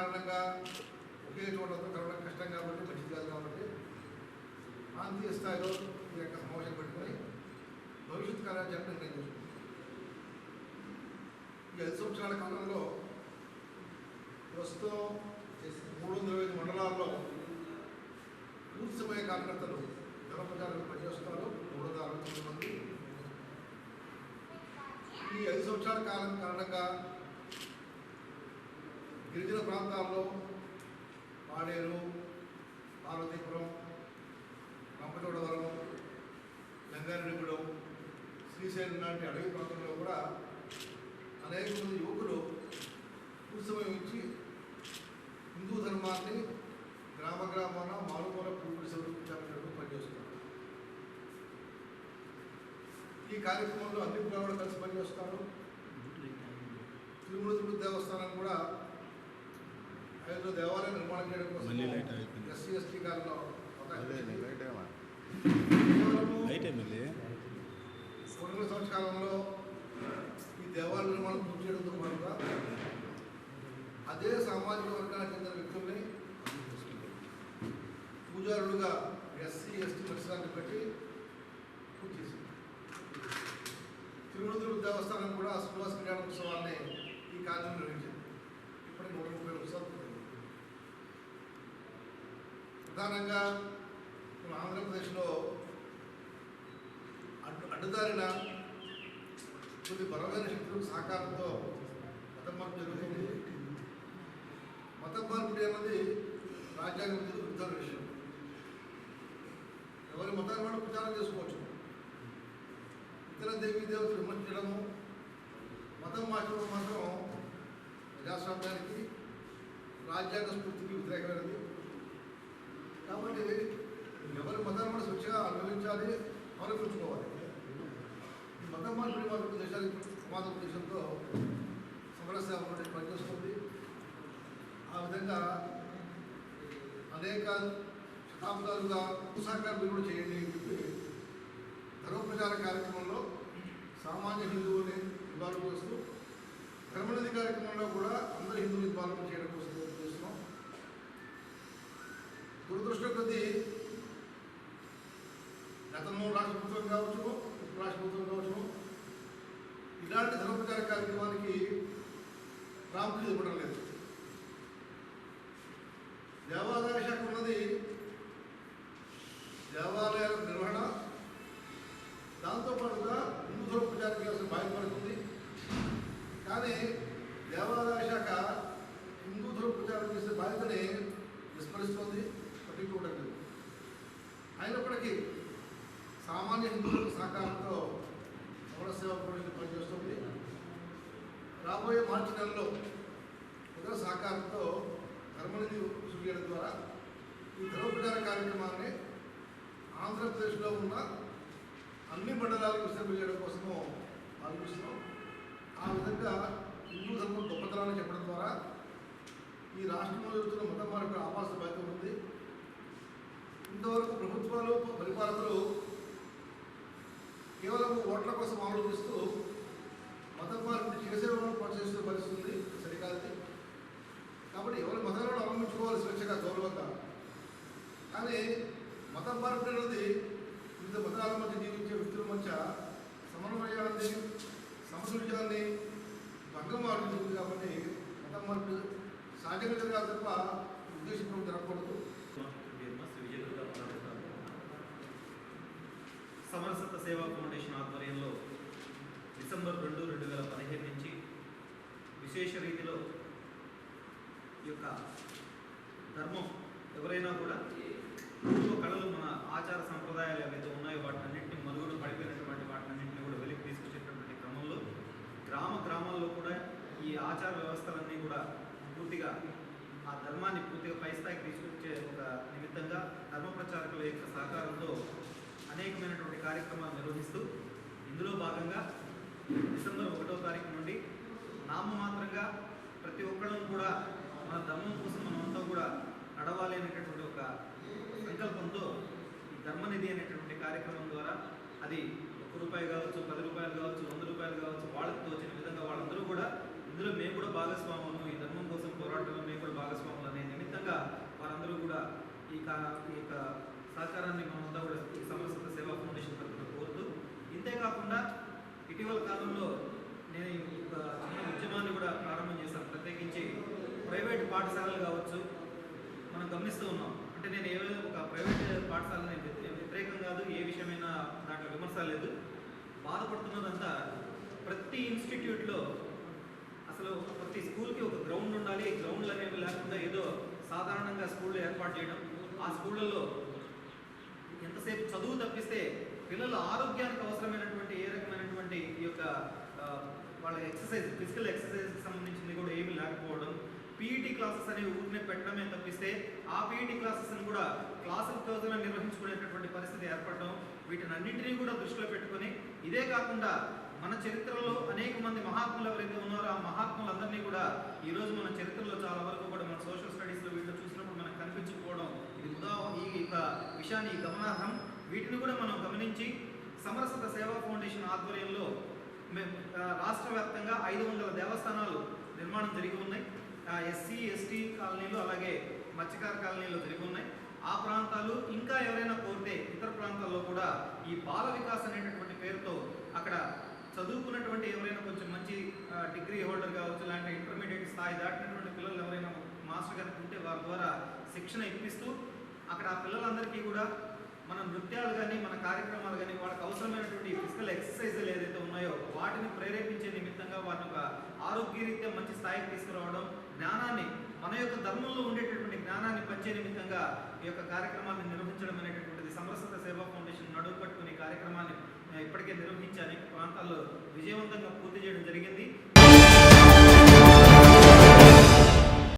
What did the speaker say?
కారణంగా ఒకే చోట కరోనా కష్టం కాబట్టి మంచిది కాదు కాబట్టి ప్రాంతీయ స్థాయిలో ఈ యొక్క సమావేశం పెట్టుకొని భవిష్యత్ కార్యాచరణ నిర్ణయం చేసుకుంటాం ఈ ఐదు సంవత్సరాల కాలంలో ప్రస్తుతం మూడు వందల ఐదు మండలాల్లో పూర్తి సమయ కార్యకర్తలు జన ప్రచారాలు పనిచేస్తున్నారు. మూడు వందల అరవై మంది. ఈ ఐదు సంవత్సరాల కాలం కారణంగా గిరిజన ప్రాంతాల్లో పాడేరు పార్వతీపురం రంపచోడవరం లంగారెడ్డిగూడెం శ్రీశైలం లాంటి అడవి ప్రాంతంలో కూడా అనేక మంది యువకులు పూర్తి ఇచ్చి హిందూ ధర్మాన్ని గ్రామ గ్రామాన మారుమూల పూర్తి సంరక్షించాలని పనిచేస్తున్నారు. ఈ కార్యక్రమంలో అన్ని కూడా కలిసి పనిచేస్తారు తిరుమల తిరుపతి దేవస్థానం కూడా దేవాలయం నిర్మాణం చేయడం కోసం. ఎస్సీ ఎస్టీ ఎమ్మెల్యే కొన్ని సంవత్సరాలలో ఈ దేవాలయ నిర్మాణం పూర్తి చేయడంతో పాటుగా అదే సామాజిక వర్గానికి చెందిన వ్యక్తుల్ని పూజారులుగా ఎస్సీ ఎస్టీ పరిసరాన్ని పెట్టి పూజ చేసింది తిరుమల దేవస్థానం కూడా శ్రీనివాస కళ్యాణ ఉత్సవాన్ని ఈ కార్యం నిర్వహించింది. ఇప్పటికి నూట ముప్పై ఉత్సవాలు ప్రధానంగా మన ఆంధ్రప్రదేశ్లో అడ్డు అడ్డుదారిన కొన్ని బలమైన శక్తులు సహకారంతో మతం మార్పు జరుగుతుంది మతం మార్పిడి అన్నది రాజ్యాంగం విరుద్ధమైన విషయం. ఎవరి మతాన్ని కూడా ప్రచారం చేసుకోవచ్చు. ఇతర దేవీ దేవతలు విమర్శించడము మతం మార్చడం మాత్రం ప్రజాస్వామ్యానికి రాజ్యాంగ స్ఫూర్తికి వ్యతిరేకమైనది. కాబట్టి ఎవరి మతాన్ని కూడా స్వచ్ఛగా అనుభవించాలి అవలంబించుకోవాలి మతం మార్పిడి మార్పు దేశానికి ప్రమాద ఉద్దేశంతో సమరస్య పనిచేస్తుంది. ఆ విధంగా అనేక శతాబ్దాలుగా సహకారం మీరు కూడా చేయండి అని చెప్పి ధర్మప్రచార కార్యక్రమంలో సామాన్య హిందువుని ఇన్వాల్వ్ చేస్తూ ధర్మనిధి కార్యక్రమంలో కూడా అందరు హిందువులు ఇన్వాల్వ్ చేయడం కోసం దురదృష్టం కొద్దీ గతంలో రాష్ట్ర ప్రభుత్వం కావచ్చు ఇప్పుడు రాష్ట్ర ప్రభుత్వం కావచ్చు ఇలాంటి ధర్మప్రచార కార్యక్రమానికి ప్రాముఖ్యత ఇవ్వడం లేదు. దేవాదాయ శాఖ ఉన్నది దేవాలయాల నిర్వహణ దాంతోపాటుగా హిందూ ధర్మ ప్రచారం చేయాల్సిన బాధ్యత పడుతుంది కానీ దేవాదాయ శాఖ హిందూ ధర్మ ప్రచారం చేసే బాధ్యతని విస్మరిస్తోంది పట్టించుకోవడం లేదు అయినప్పటికీ సామాన్య హిందువుల సహకారంతో పౌర సేవా కమిషన్ పనిచేస్తుంది రాబోయే మార్చి నెలలో ఇతర సహకారంతో ధర్మనిధి వసూలు చేయడం ద్వారా ఈ ధర్మప్రచార కార్యక్రమాన్ని ఆంధ్రప్రదేశ్లో ఉన్న అన్ని మండలాలకు విస్తరింపజేయడం కోసము ఆలోచిస్తున్నాం. ఆ విధంగా హిందూ ధర్మం గొప్పతనాన్ని చెప్పడం ద్వారా ఈ రాష్ట్రంలో జరుగుతున్న మత మార్పు ఆవాస బాధ్యత ఉంది. ఇంతవరకు ప్రభుత్వాలు పరిపాలకులు కేవలం ఓట్ల కోసం ఆలోచిస్తూ మత మార్పిడి చేసే వాళ్ళు ప్రోత్సహిస్తూ పరిస్థితి ఉంది సరికాదు కాబట్టి ఎవరి మతాలను అవలంబించుకోవాలి స్వేచ్ఛగా గౌరవంగా కానీ మతం మార్పిడి అనేది వివిధ మతాల మధ్య జీవించే వ్యక్తుల మధ్య సమన్వయాన్ని సమతుల్యాన్ని భంగం ఆడుతుంది కాబట్టి మతం మార్పిడి సహజంగా జరగాలి తప్ప ఉద్దేశపూర్వకం జరగకూడదు. సమరసత సేవా ఫౌండేషన్ ఆధ్వర్యంలో డిసెంబర్ రెండు రెండు వేల పదిహేను నుంచి విశేష రీతిలో ఈ యొక్క ధర్మం ఎవరైనా కూడా పూర్వ కళలు మన ఆచార సంప్రదాయాలు ఏవైతే ఉన్నాయో వాటినన్నింటినీ మనుగడ పడిపోయినటువంటి వాటినన్నింటినీ కూడా వెలికి తీసుకొచ్చేటటువంటి క్రమంలో గ్రామ గ్రామాల్లో కూడా ఈ ఆచార వ్యవస్థలన్నీ కూడా పూర్తిగా ఆ ధర్మాన్ని పూర్తిగా పై స్థాయికి తీసుకొచ్చే ఒక నిమిత్తంగా ధర్మ ప్రచారకుల యొక్క సహకారంతో అనేకమైనటువంటి కార్యక్రమాలు నిర్వహిస్తూ ఇందులో భాగంగా డిసెంబర్ ఒకటో తారీఖు నుండి నామమాత్రంగా ప్రతి ఒక్కళ్ళం కూడా మన ధర్మం కోసం మనమంతా కూడా నడవాలి అనేటటువంటి ఒక సంకల్పంతో ఈ ధర్మనిధి అనేటటువంటి కార్యక్రమం ద్వారా అది ఒక రూపాయి కావచ్చు పది రూపాయలు కావచ్చు వంద రూపాయలు కావచ్చు వాళ్ళకి తోచిన విధంగా వాళ్ళందరూ కూడా ఇందులో మేము కూడా భాగస్వాములు ఈ ధర్మం కోసం పోరాటంలో మేము కూడా భాగస్వాములు అనే నిమిత్తంగా వారందరూ కూడా ఈ కా ఈ యొక్క సహకారాన్ని మనమంతా కూడా ఈ సమరసత సేవా ఫౌండేషన్ తరఫున కోరుతూ ఇంతేకాకుండా ఇటీవల కాలంలో నేను ఈ చిన్న ఉద్యమాన్ని కూడా ప్రారంభం చేశాను. ప్రత్యేకించి ప్రైవేట్ పాఠశాలలు కావచ్చు మనం గమనిస్తూ ఉన్నాం. అంటే నేను ఏ ఒక ప్రైవేట్ పాఠశాల నేను వ్యతిరేకం కాదు ఏ విషయమైనా దాంట్లో విమర్శ లేదు. బాధపడుతున్నదంతా ప్రతి ఇన్స్టిట్యూట్లో అసలు ప్రతి స్కూల్కి ఒక గ్రౌండ్ ఉండాలి. గ్రౌండ్లు అనేవి లేకుండా ఏదో సాధారణంగా స్కూళ్ళు ఏర్పాటు చేయడం. ఆ స్కూళ్ళల్లో ఎంతసేపు చదువు తప్పిస్తే పిల్లల ఆరోగ్యానికి అవసరమైనటువంటి ఏ రకమైనటువంటి ఈ యొక్క వాళ్ళ ఎక్సర్సైజ్ ఫిజికల్ ఎక్సర్సైజ్కి సంబంధించింది కూడా ఏమీ లేకపోవడం. పీఈటీ క్లాసెస్ అనేవి ఊరినే పెట్టడమే తప్పిస్తే ఆ పీఈటీ క్లాసెస్ని కూడా క్లాసుల కోసమే నిర్వహించుకునేటటువంటి పరిస్థితి ఏర్పడడం. వీటిని అన్నింటినీ కూడా దృష్టిలో పెట్టుకొని ఇదే కాకుండా మన చరిత్రలో అనేక మంది మహాత్ములు ఎవరైతే ఉన్నారో ఆ మహాత్ములందరినీ కూడా ఈ రోజు మన చరిత్రలో చాలా వరకు కూడా మన సోషల్ స్టడీస్లో వీటిలో చూసినప్పుడు మనకు కనిపించకపోవడం ఇది ఉదా ఈ యొక్క విషయాన్ని గమనార్హం. వీటిని కూడా మనం గమనించి సమరసత సేవా ఫౌండేషన్ ఆధ్వర్యంలో రాష్ట్ర వ్యాప్తంగా ఐదు వందల దేవస్థానాలు నిర్మాణం జరిగి ఉన్నాయి. ఎస్సీ ఎస్టీ కాలనీలు అలాగే మత్స్యకార కాలనీలో జరిగి ఉన్నాయి. ఆ ప్రాంతాలు ఇంకా ఎవరైనా కోరితే ఇతర ప్రాంతాల్లో కూడా ఈ బాల వికాస్ అనేటటువంటి పేరుతో అక్కడ చదువుకున్నటువంటి ఎవరైనా కొంచెం మంచి డిగ్రీ హోల్డర్ కావచ్చు ఇలాంటి ఇంటర్మీడియట్ స్థాయి దాటినటువంటి పిల్లలు ఎవరైనా మాస్టర్ గారికి ఉంటే వారి ద్వారా శిక్షణ ఇప్పిస్తూ అక్కడ ఆ పిల్లలందరికీ కూడా మన నృత్యాలు కానీ మన కార్యక్రమాలు కానీ వాళ్ళకి అవసరమైనటువంటి ఫిజికల్ ఎక్సర్సైజులు ఏదైతే ఉన్నాయో వాటిని ప్రేరేపించే నిమిత్తంగా వాటిని ఒక ఆరోగ్యరీత్యా మంచి స్థాయికి తీసుకురావడం జ్ఞానాన్ని మన యొక్క ధర్మంలో ఉండేటటువంటి జ్ఞానాన్ని పంచే నిమిత్తంగా ఈ యొక్క కార్యక్రమాన్ని నిర్వహించడం అనేటటువంటిది సమరసత సేవా ఫౌండేషన్ నడువు పట్టుకుని కార్యక్రమాన్ని ఇప్పటికే నిర్వహించి అనేక ప్రాంతాల్లో విజయవంతంగా పూర్తి చేయడం జరిగింది.